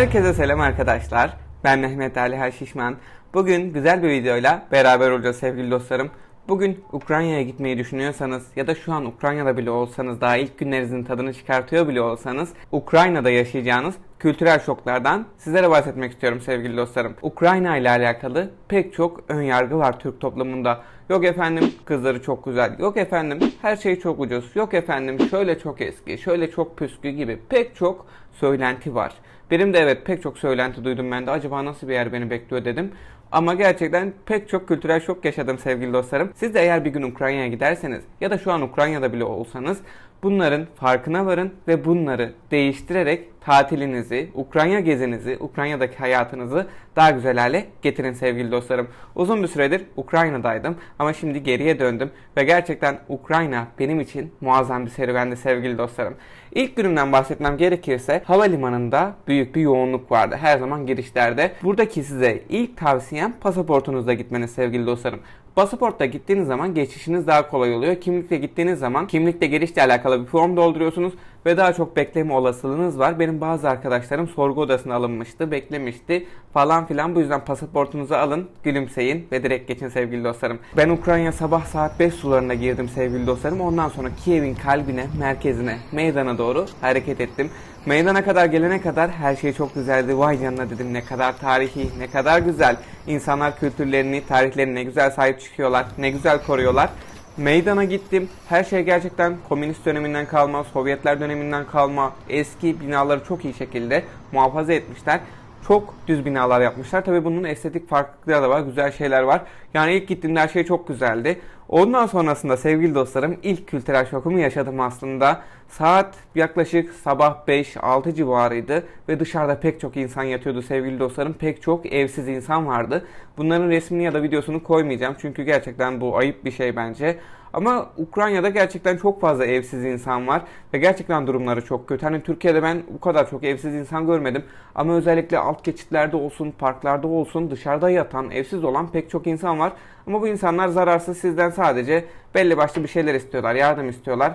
Herkese selam arkadaşlar. Ben Mehmet Ali Haşişman. Bugün güzel bir videoyla beraber olacağız sevgili dostlarım. Bugün Ukrayna'ya gitmeyi düşünüyorsanız ya da şu an Ukrayna'da bile olsanız daha ilk günlerinizin tadını çıkartıyor bile olsanız Ukrayna'da yaşayacağınız kültürel şoklardan sizlere bahsetmek istiyorum sevgili dostlarım. Ukrayna ile alakalı pek çok ön yargı var Türk toplumunda. Yok efendim kızları çok güzel. Yok efendim her şey çok ucuz. Yok efendim şöyle çok eski, şöyle çok püskü gibi pek çok söylenti var. Benim de evet pek çok söylenti duydum ben de acaba nasıl bir yer beni bekliyor dedim. Ama gerçekten pek çok kültürel şok yaşadım sevgili dostlarım. Siz de eğer bir gün Ukrayna'ya giderseniz ya da şu an Ukrayna'da bile olsanız bunların farkına varın ve bunları değiştirerek tatilinizi, Ukrayna gezinizi, Ukrayna'daki hayatınızı daha güzel hale getirin sevgili dostlarım. Uzun bir süredir Ukrayna'daydım ama şimdi geriye döndüm ve gerçekten Ukrayna benim için muazzam bir serüvendi sevgili dostlarım. İlk günümden bahsetmem gerekirse havalimanında büyük bir yoğunluk vardı her zaman girişlerde. Buradaki size ilk tavsiyem pasaportunuzla gitmeniz sevgili dostlarım. Pasaportla gittiğiniz zaman geçişiniz daha kolay oluyor. Kimlikle gittiğiniz zaman kimlikle girişle alakalı bir form dolduruyorsunuz ve daha çok bekleme olasılığınız var. Benim bazı arkadaşlarım sorgu odasına alınmıştı, beklemişti falan filan. Bu yüzden pasaportunuzu alın, gülümseyin ve direkt geçin sevgili dostlarım. Ben Ukrayna sabah saat 5 sularında girdim sevgili dostlarım. Ondan sonra Kiev'in kalbine, merkezine, meydana doğru hareket ettim. Meydana kadar gelene kadar her şey çok güzeldi. Vay canına dedim ne kadar tarihi, ne kadar güzel. İnsanlar kültürlerini, tarihlerini ne güzel sahip çıkıyorlar, ne güzel koruyorlar. Meydana gittim. Her şey gerçekten komünist döneminden kalma, Sovyetler döneminden kalma, eski binaları çok iyi şekilde muhafaza etmişler. Çok düz binalar yapmışlar. Tabii bunun estetik farklılıkları da var, güzel şeyler var. Yani ilk gittiğimde her şey çok güzeldi. Ondan sonrasında sevgili dostlarım ilk kültürel şokumu yaşadım aslında. Saat yaklaşık sabah 5-6 civarıydı ve dışarıda pek çok insan yatıyordu sevgili dostlarım. Pek çok evsiz insan vardı. Bunların resmini ya da videosunu koymayacağım çünkü gerçekten bu ayıp bir şey bence. Ama Ukrayna'da gerçekten çok fazla evsiz insan var ve gerçekten durumları çok kötü. Hani Türkiye'de ben bu kadar çok evsiz insan görmedim ama özellikle alt geçitlerde olsun, parklarda olsun dışarıda yatan, evsiz olan pek çok insan var. Ama bu insanlar zararsız sizden sadece belli başlı bir şeyler istiyorlar, yardım istiyorlar.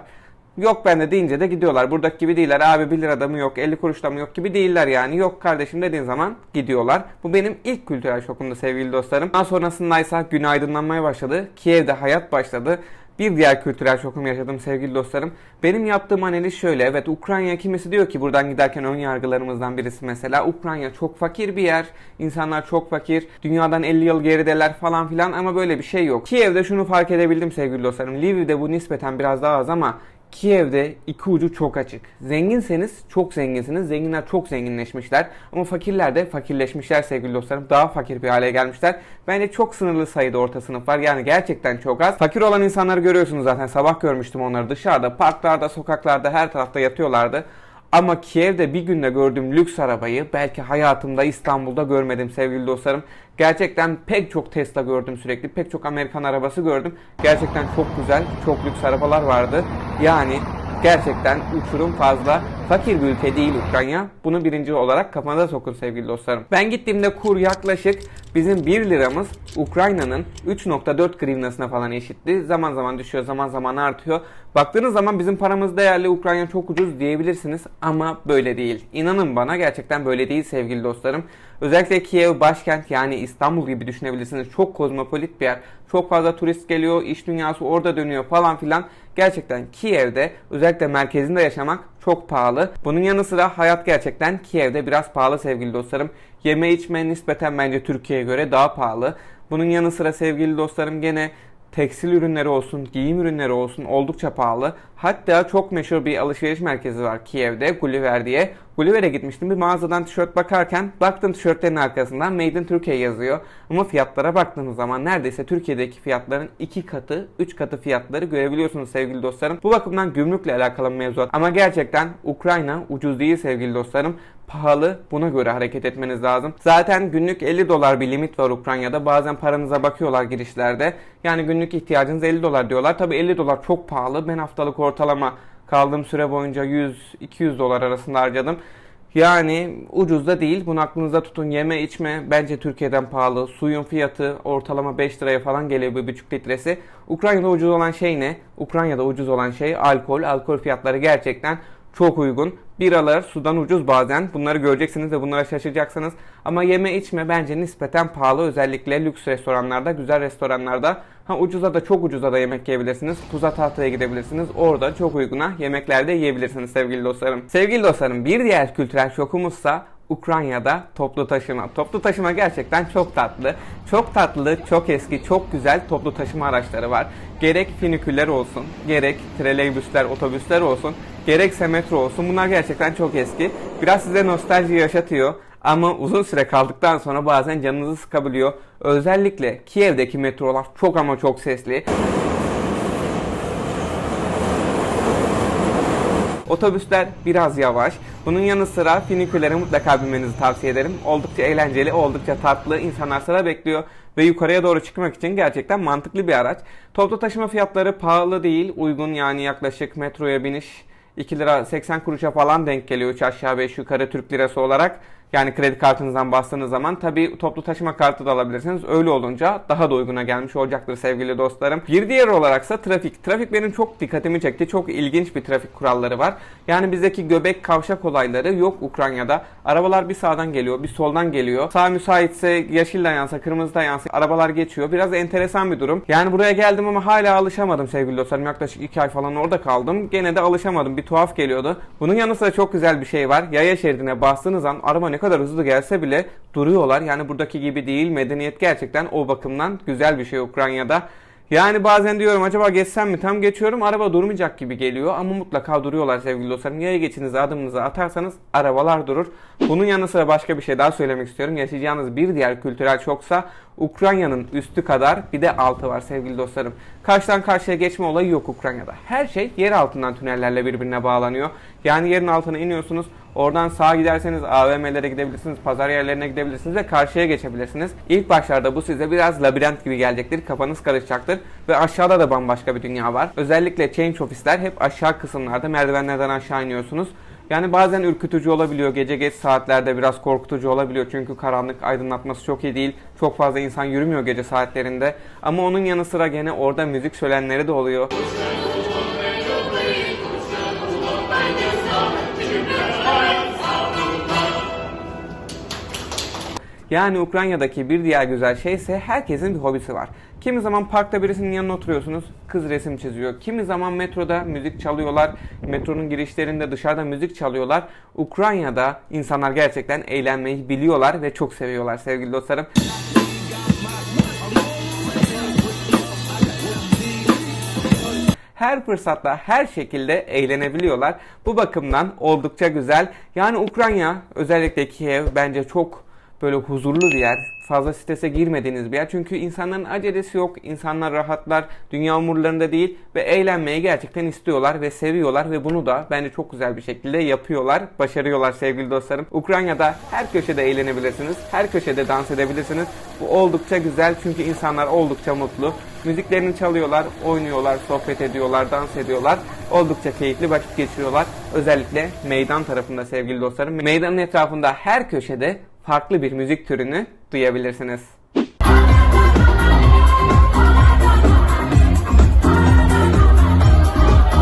Yok bende deyince de gidiyorlar. Buradaki gibi değiller. Abi 1 lirada mı yok, 50 kuruşta mı yok gibi değiller yani. Yok kardeşim dediğin zaman gidiyorlar. Bu benim ilk kültürel şokumdu sevgili dostlarım. Daha sonrasındaysa gün aydınlanmaya başladı. Kiev'de hayat başladı. Bir diğer kültürel şokum yaşadım sevgili dostlarım. Benim yaptığım analiz şöyle. Evet Ukrayna kimisi diyor ki buradan giderken ön yargılarımızdan birisi mesela. Ukrayna çok fakir bir yer. İnsanlar çok fakir. Dünyadan 50 yıl gerideler falan filan ama böyle bir şey yok. Kiev'de şunu fark edebildim sevgili dostlarım. Lviv'de bu nispeten biraz daha az ama Kiev'de iki ucu çok açık. Zenginseniz çok zenginsiniz. Zenginler çok zenginleşmişler. Ama fakirler de fakirleşmişler sevgili dostlarım. Daha fakir bir hale gelmişler. Bence çok sınırlı sayıda orta sınıf var. Yani gerçekten çok az. Fakir olan insanları görüyorsunuz zaten. Sabah görmüştüm onları dışarıda. Parklarda, sokaklarda her tarafta yatıyorlardı. Ama Kiev'de bir günde gördüğüm lüks arabayı belki hayatımda İstanbul'da görmedim sevgili dostlarım. Gerçekten pek çok Tesla gördüm sürekli. Pek çok Amerikan arabası gördüm. Gerçekten çok güzel, çok lüks arabalar vardı. Yani gerçekten uçurum fazla. Fakir bir ülke değil Ukrayna. Bunu birinci olarak kafanıza sokun sevgili dostlarım. Ben gittiğimde kur yaklaşık bizim 1 liramız Ukrayna'nın 3.4 grivnasına falan eşitti. Zaman zaman düşüyor, zaman zaman artıyor. Baktığınız zaman bizim paramız değerli, Ukrayna çok ucuz diyebilirsiniz ama böyle değil. İnanın bana gerçekten böyle değil sevgili dostlarım. Özellikle Kiev başkent yani İstanbul gibi düşünebilirsiniz. Çok kozmopolit bir yer. Çok fazla turist geliyor, iş dünyası orada dönüyor falan filan. Gerçekten Kiev'de özellikle merkezinde yaşamak çok pahalı. Bunun yanı sıra hayat gerçekten Kiev'de biraz pahalı sevgili dostlarım. Yeme içme nispeten bence Türkiye'ye göre daha pahalı. Bunun yanı sıra sevgili dostlarım gene tekstil ürünleri olsun, giyim ürünleri olsun oldukça pahalı. Hatta çok meşhur bir alışveriş merkezi var Kiev'de, Gulliver diye. Gulliver'e gitmiştim. Bir mağazadan tişört bakarken baktım tişörtlerin arkasından Made in Türkiye yazıyor. Ama fiyatlara baktığınız zaman neredeyse Türkiye'deki fiyatların 2 katı, 3 katı fiyatları görebiliyorsunuz sevgili dostlarım. Bu bakımdan gümrükle alakalı mevzuat. Ama gerçekten Ukrayna ucuz değil sevgili dostlarım pahalı. Buna göre hareket etmeniz lazım. Zaten günlük 50 dolar bir limit var Ukrayna'da. Bazen paranıza bakıyorlar girişlerde. Yani günlük ihtiyacınız 50 dolar diyorlar. Tabi 50 dolar çok pahalı. Ben haftalık ortalama kaldığım süre boyunca 100-200 dolar arasında harcadım. Yani ucuz da değil. Bunu aklınızda tutun. Yeme içme bence Türkiye'den pahalı. Suyun fiyatı ortalama 5 liraya falan geliyor bir buçuk litresi. Ukrayna'da ucuz olan şey ne? Ukrayna'da ucuz olan şey alkol. Alkol fiyatları gerçekten çok uygun. Biralar sudan ucuz bazen. Bunları göreceksiniz ve bunlara şaşıracaksınız. Ama yeme içme bence nispeten pahalı. Özellikle lüks restoranlarda, güzel restoranlarda. Ha ucuza da çok ucuza da yemek yiyebilirsiniz. Puza tahtaya gidebilirsiniz. Orada çok uyguna yemeklerde yiyebilirsiniz sevgili dostlarım. Sevgili dostlarım bir diğer kültürel şokumuzsa Ukrayna'da toplu taşıma. Toplu taşıma gerçekten çok tatlı. Çok tatlı, çok eski, çok güzel toplu taşıma araçları var. Gerek finiküller olsun, gerek treleybüsler, otobüsler olsun, gerekse metro olsun. Bunlar gerçekten çok eski. Biraz size nostalji yaşatıyor. Ama uzun süre kaldıktan sonra bazen canınızı sıkabiliyor. Özellikle Kiev'deki metrolar çok ama çok sesli. Otobüsler biraz yavaş. Bunun yanı sıra finikülere mutlaka binmenizi tavsiye ederim. Oldukça eğlenceli, oldukça tatlı. İnsanlar sıra bekliyor ve yukarıya doğru çıkmak için gerçekten mantıklı bir araç. Toplu taşıma fiyatları pahalı değil, uygun yani yaklaşık metroya biniş 2 lira 80 kuruşa falan denk geliyor 3 aşağı 5 yukarı Türk lirası olarak. Yani kredi kartınızdan bastığınız zaman tabi toplu taşıma kartı da alabilirsiniz. Öyle olunca daha da uyguna gelmiş olacaktır sevgili dostlarım. Bir diğer olaraksa trafik. Trafik benim çok dikkatimi çekti. Çok ilginç bir trafik kuralları var. Yani bizdeki göbek kavşak olayları yok Ukrayna'da. Arabalar bir sağdan geliyor, bir soldan geliyor. Sağ müsaitse yeşil de yansa, kırmızı da yansa arabalar geçiyor. Biraz enteresan bir durum. Yani buraya geldim ama hala alışamadım sevgili dostlarım. Yaklaşık 2 ay falan orada kaldım. Gene de alışamadım. Bir tuhaf geliyordu. Bunun yanı sıra çok güzel bir şey var. Yaya şeridine bastığınız an araba ne kadar hızlı gelse bile duruyorlar. Yani buradaki gibi değil. Medeniyet gerçekten o bakımdan güzel bir şey Ukrayna'da. Yani bazen diyorum acaba geçsem mi? Tam geçiyorum araba durmayacak gibi geliyor ama mutlaka duruyorlar sevgili dostlarım. Yaya geçinize adımınızı atarsanız arabalar durur. Bunun yanı sıra başka bir şey daha söylemek istiyorum. Yaşayacağınız bir diğer kültürel şoksa Ukrayna'nın üstü kadar bir de altı var sevgili dostlarım. Karşıdan karşıya geçme olayı yok Ukrayna'da. Her şey yer altından tünellerle birbirine bağlanıyor. Yani yerin altına iniyorsunuz. Oradan sağa giderseniz AVM'lere gidebilirsiniz, pazar yerlerine gidebilirsiniz ve karşıya geçebilirsiniz. İlk başlarda bu size biraz labirent gibi gelecektir, kafanız karışacaktır ve aşağıda da bambaşka bir dünya var. Özellikle change ofisler hep aşağı kısımlarda merdivenlerden aşağı iniyorsunuz. Yani bazen ürkütücü olabiliyor. Gece geç saatlerde biraz korkutucu olabiliyor. Çünkü karanlık aydınlatması çok iyi değil. Çok fazla insan yürümüyor gece saatlerinde. Ama onun yanı sıra gene orada müzik söylenleri de oluyor. Yani Ukrayna'daki bir diğer güzel şey ise herkesin bir hobisi var. Kimi zaman parkta birisinin yanına oturuyorsunuz, kız resim çiziyor. Kimi zaman metroda müzik çalıyorlar, metronun girişlerinde dışarıda müzik çalıyorlar. Ukrayna'da insanlar gerçekten eğlenmeyi biliyorlar ve çok seviyorlar sevgili dostlarım. her fırsatta her şekilde eğlenebiliyorlar. Bu bakımdan oldukça güzel. Yani Ukrayna özellikle Kiev bence çok böyle huzurlu bir yer. Fazla strese girmediğiniz bir yer. Çünkü insanların acelesi yok. İnsanlar rahatlar. Dünya umurlarında değil. Ve eğlenmeyi gerçekten istiyorlar ve seviyorlar. Ve bunu da bence çok güzel bir şekilde yapıyorlar. Başarıyorlar sevgili dostlarım. Ukrayna'da her köşede eğlenebilirsiniz. Her köşede dans edebilirsiniz. Bu oldukça güzel. Çünkü insanlar oldukça mutlu. Müziklerini çalıyorlar, oynuyorlar, sohbet ediyorlar, dans ediyorlar. Oldukça keyifli vakit geçiriyorlar. Özellikle meydan tarafında sevgili dostlarım. Meydanın etrafında her köşede farklı bir müzik türünü duyabilirsiniz.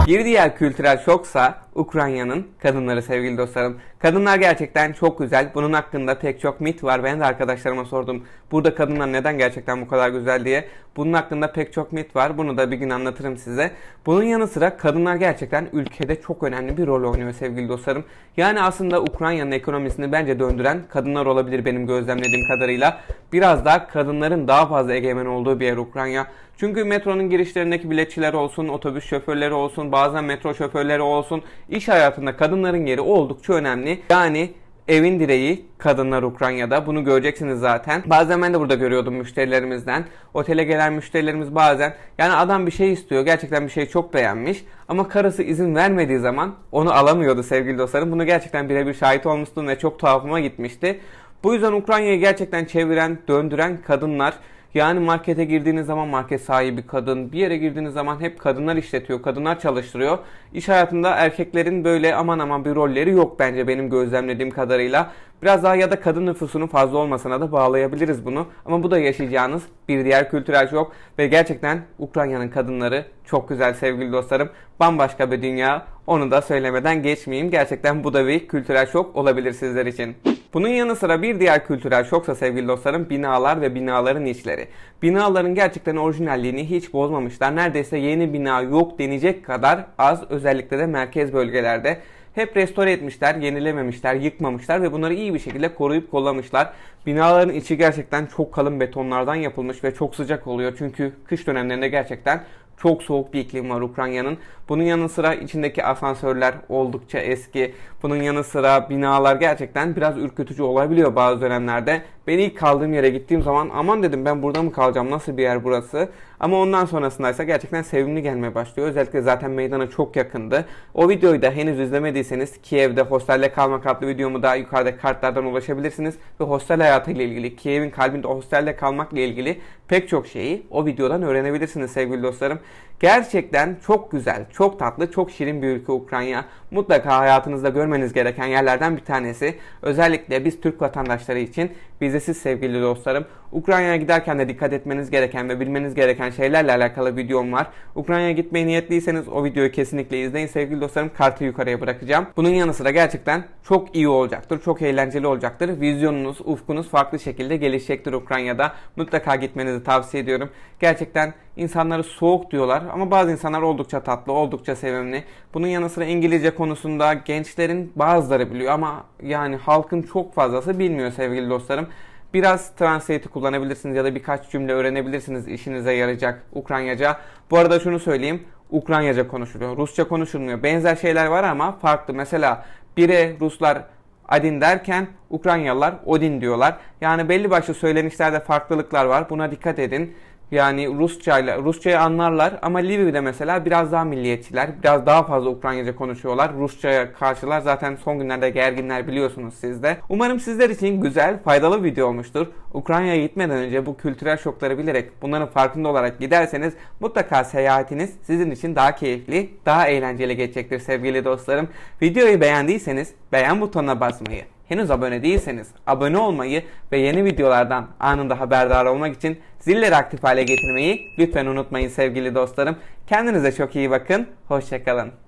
Bir diğer kültürel şoksa Ukrayna'nın kadınları sevgili dostlarım. Kadınlar gerçekten çok güzel. Bunun hakkında pek çok mit var. Ben de arkadaşlarıma sordum. Burada kadınlar neden gerçekten bu kadar güzel diye. Bunun hakkında pek çok mit var. Bunu da bir gün anlatırım size. Bunun yanı sıra kadınlar gerçekten ülkede çok önemli bir rol oynuyor sevgili dostlarım. Yani aslında Ukrayna'nın ekonomisini bence döndüren kadınlar olabilir benim gözlemlediğim kadarıyla. Biraz daha kadınların daha fazla egemen olduğu bir yer Ukrayna. Çünkü metronun girişlerindeki biletçiler olsun, otobüs şoförleri olsun, bazen metro şoförleri olsun, iş hayatında kadınların yeri oldukça önemli. Yani evin direği kadınlar Ukrayna'da. Bunu göreceksiniz zaten. Bazen ben de burada görüyordum müşterilerimizden. Otele gelen müşterilerimiz bazen yani adam bir şey istiyor. Gerçekten bir şeyi çok beğenmiş. Ama karısı izin vermediği zaman onu alamıyordu sevgili dostlarım. Bunu gerçekten birebir şahit olmuştum ve çok tuhafıma gitmişti. Bu yüzden Ukrayna'yı gerçekten çeviren, döndüren kadınlar Yani markete girdiğiniz zaman market sahibi kadın, bir yere girdiğiniz zaman hep kadınlar işletiyor, kadınlar çalıştırıyor. İş hayatında erkeklerin böyle aman aman bir rolleri yok bence benim gözlemlediğim kadarıyla. Biraz daha ya da kadın nüfusunun fazla olmasına da bağlayabiliriz bunu. Ama bu da yaşayacağınız bir diğer kültürel şok ve gerçekten Ukrayna'nın kadınları çok güzel sevgili dostlarım. Bambaşka bir dünya. Onu da söylemeden geçmeyeyim. Gerçekten bu da bir kültürel şok olabilir sizler için. Bunun yanı sıra bir diğer kültürel şoksa sevgili dostlarım binalar ve binaların içleri. Binaların gerçekten orijinalliğini hiç bozmamışlar. Neredeyse yeni bina yok denecek kadar az özellikle de merkez bölgelerde. Hep restore etmişler, yenilememişler, yıkmamışlar ve bunları iyi bir şekilde koruyup kollamışlar. Binaların içi gerçekten çok kalın betonlardan yapılmış ve çok sıcak oluyor. Çünkü kış dönemlerinde gerçekten çok soğuk bir iklim var Ukrayna'nın. Bunun yanı sıra içindeki asansörler oldukça eski. Bunun yanı sıra binalar gerçekten biraz ürkütücü olabiliyor bazı dönemlerde. Ben ilk kaldığım yere gittiğim zaman aman dedim ben burada mı kalacağım nasıl bir yer burası. Ama ondan sonrasındaysa gerçekten sevimli gelmeye başlıyor. Özellikle zaten meydana çok yakındı. O videoyu da henüz izlemediyseniz Kiev'de hostelde kalmak adlı videomu da yukarıda kartlardan ulaşabilirsiniz. Ve hostel hayatıyla ilgili, Kiev'in kalbinde hostelde kalmakla ilgili pek çok şeyi o videodan öğrenebilirsiniz sevgili dostlarım. Gerçekten çok güzel, çok tatlı, çok şirin bir ülke Ukrayna. Mutlaka hayatınızda görmeniz gereken yerlerden bir tanesi. Özellikle biz Türk vatandaşları için vizesiz sevgili dostlarım. Ukrayna'ya giderken de dikkat etmeniz gereken ve bilmeniz gereken şeylerle alakalı videom var. Ukrayna'ya gitmeye niyetliyseniz o videoyu kesinlikle izleyin sevgili dostlarım. Kartı yukarıya bırakacağım. Bunun yanı sıra gerçekten çok iyi olacaktır. Çok eğlenceli olacaktır. Vizyonunuz, ufkunuz farklı şekilde gelişecektir Ukrayna'da. Mutlaka gitmenizi tavsiye ediyorum. Gerçekten insanları soğuk diyorlar ama bazı insanlar oldukça tatlı, oldukça sevimli. Bunun yanı sıra İngilizce konusunda gençlerin bazıları biliyor ama yani halkın çok fazlası bilmiyor sevgili dostlarım. Biraz translate'i kullanabilirsiniz ya da birkaç cümle öğrenebilirsiniz işinize yarayacak Ukraynaca. Bu arada şunu söyleyeyim. Ukraynaca konuşuluyor. Rusça konuşulmuyor. Benzer şeyler var ama farklı. Mesela bire Ruslar Adin derken Ukraynalılar Odin diyorlar. Yani belli başlı söylenişlerde farklılıklar var. Buna dikkat edin. Yani Rusça ile Rusçayı anlarlar ama Lviv'de mesela biraz daha milliyetçiler. Biraz daha fazla Ukraynaca konuşuyorlar. Rusçaya karşılar. Zaten son günlerde gerginler biliyorsunuz siz de. Umarım sizler için güzel, faydalı bir video olmuştur. Ukrayna'ya gitmeden önce bu kültürel şokları bilerek bunların farkında olarak giderseniz mutlaka seyahatiniz sizin için daha keyifli, daha eğlenceli geçecektir sevgili dostlarım. Videoyu beğendiyseniz beğen butonuna basmayı, henüz abone değilseniz abone olmayı ve yeni videolardan anında haberdar olmak için zilleri aktif hale getirmeyi lütfen unutmayın sevgili dostlarım. Kendinize çok iyi bakın. Hoşçakalın.